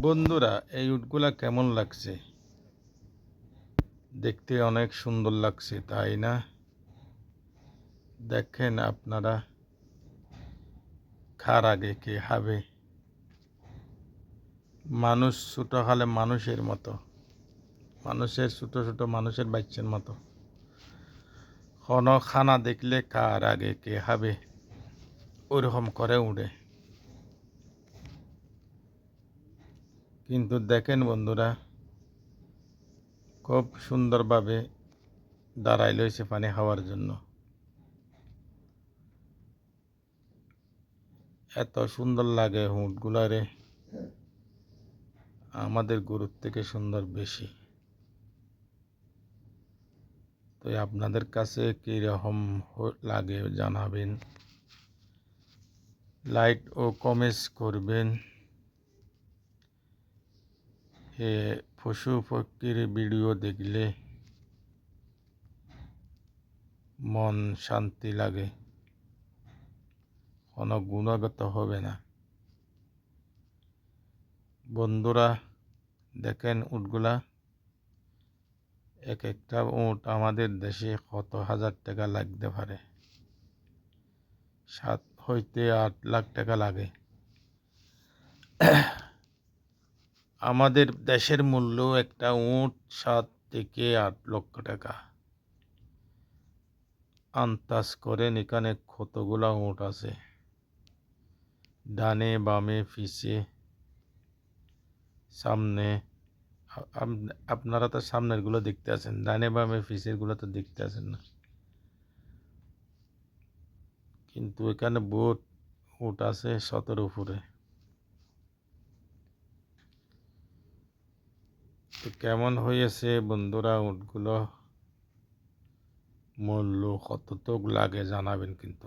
বন্ধুরা, এই উটগুলা কেমন লাগছে? দেখতে অনেক সুন্দর লাগছে, তাই না? দেখেন আপনারা খার আগে কে হবে মানুষ ছোটো হলে মানুষের মতো। মানুষের ছোটো ছোটো মানুষের বাচ্চার মতো। কোনো খানা দেখলে কার আগে কে হবে ওরকম করে উড়ে। কিন্তু দেখেন বন্ধুরা, খুব সুন্দরভাবে দাঁড়াই লইছে পানি খাওয়ার জন্য। এত সুন্দর লাগে হুঁটগুলারে আমাদের গরুর থেকে সুন্দর বেশি। তো আপনাদের কাছে কীরকম লাগে জানাবেন। লাইট ও কমেন্টস করবেন। পশু পক্ষীর ভিডিও দেখলে মন শান্তি লাগে। কোনো গুণগত হবে না। বন্ধুরা, দেখেন উটগুলা। এক একটা উট আমাদের দেশে কত হাজার টাকা লাগতে পারে? সাত হইতে আট লাখ টাকা লাগে। আমাদের দেশের মূল্য একটা উট সাত থেকে আট লক্ষ টাকা। আন্তাজ করেন এখানে কতগুলা উট আছে। ডানে, বামে, পিছে, সামনে আপনারা তো সামনেরগুলো দেখতে আছেন, ডানে, বামে, পিছেরগুলো তো দেখতে আছেন না। কিন্তু এখানে বোট উট আছে সতেরো উপরে তো কেমন হয়েছে বন্ধুরা উঠগুলো মূল্য কতটুক লাগে জানাবেন কিন্তু।